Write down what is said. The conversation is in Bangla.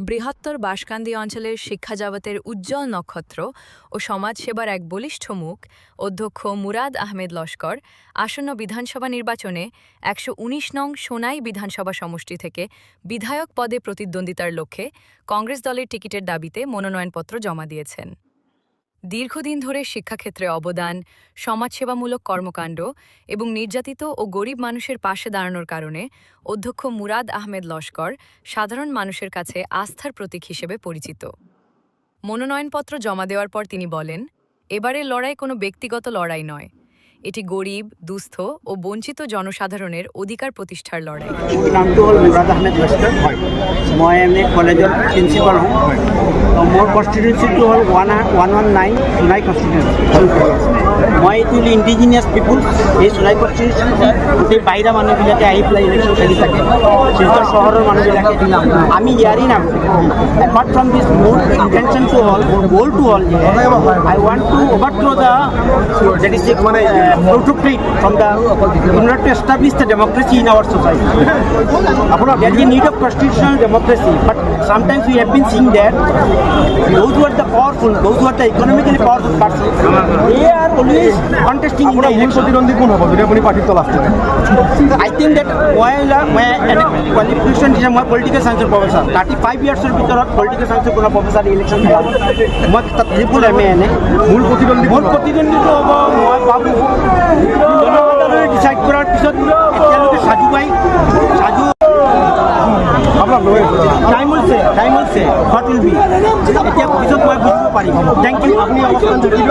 বৃহত্তর বাসকান্দি অঞ্চলের শিক্ষা জগতের উজ্জ্বল নক্ষত্র ও সমাজসেবার এক বলিষ্ঠ মুখ, অধ্যক্ষ মুরাদ আহমেদ লস্কর, আসন্ন বিধানসভা নির্বাচনে একশো উনিশ নং সোনাই বিধানসভা সমষ্টি থেকে বিধায়ক পদে প্রতিদ্বন্দ্বিতার লক্ষ্যে কংগ্রেস দলের টিকিটের দাবিতে মনোনয়নপত্র জমা দিয়েছেন। দীর্ঘদিন ধরে শিক্ষাক্ষেত্রে অবদান, সমাজসেবামূলক কর্মকাণ্ড এবং নির্যাতিত ও গরিব মানুষের পাশে দাঁড়ানোর কারণে অধ্যক্ষ মুরাদ আহমেদ লস্কর সাধারণ মানুষের কাছে আস্থার প্রতীক হিসেবে পরিচিত। মনোনয়নপত্র জমা দেওয়ার পর তিনি বলেন, এবারের লড়াই কোনো ব্যক্তিগত লড়াই নয়। এটি গরিব, দুস্থ ও বঞ্চিত জনসাধারণের অধিকার প্রতিষ্ঠার লড়াই। মই এম এ কলেজৰ প্ৰিন্সিপাল হওঁ। মোৰ কনষ্টিটিউঞ্চিটো হ'ল one one one nine Sonai constituency মই এইটো হ'ল ইণ্ডিজিনিয়াছ পিপুল এই কনষ্টিটিউঞ্চি গোটেই বাহিৰা মানুহবিলাকে আহি পেলাই ইলেকশ্যন খেলি থাকে শিলচৰ চহৰৰ মানুহবিলাকে আমি ইয়াৰেই নাম এপাৰ্ট ফ্ৰম দিছ মোৰ ইণ্টেনশ্যনটো হ'ল মোৰ গ'লটো হ'ল যে I want to overthrow the that is মানে autocrat from the in order to establish the democracy in our society. There is a need of constitutional democracy, but sometimes we have been seeing that those who are powerful, those who are the economically powerful persons, they are always contesting in the মূল election. কোন হ'ব? যদি আপুনি পাৰ্টিত তলাচ থাকে I think that মই মই কোৱালিফিকেশ্যন দিছে মই পলিটিকেল চায়েন্সৰ প্ৰফেচাৰ থাৰ্টি ফাইভ ইয়াৰ্ছৰ ভিতৰত পলিটিকেল চায়েন্সৰ কোনো প্ৰফেচাৰ ইলেকশ্যন খেলা মই তাত ট্ৰিপুল এম এ এনে। মূল প্ৰতিদ্বন্দ্বী মোৰ প্ৰতিদ্বন্দ্বীটো হ'ব মই ভাবোঁ জনসাধাৰণে ডিচাইড কৰাৰ পিছত এতিয়ালৈকে সাজু বাই সাজু আপোনাক টাইম হৈছে টাইম হৈছে হোৱাট উইল বি? এতিয়া পিছত মই বুজিব পাৰিম। থেংক ইউ আপুনি অৱস্থান জটিল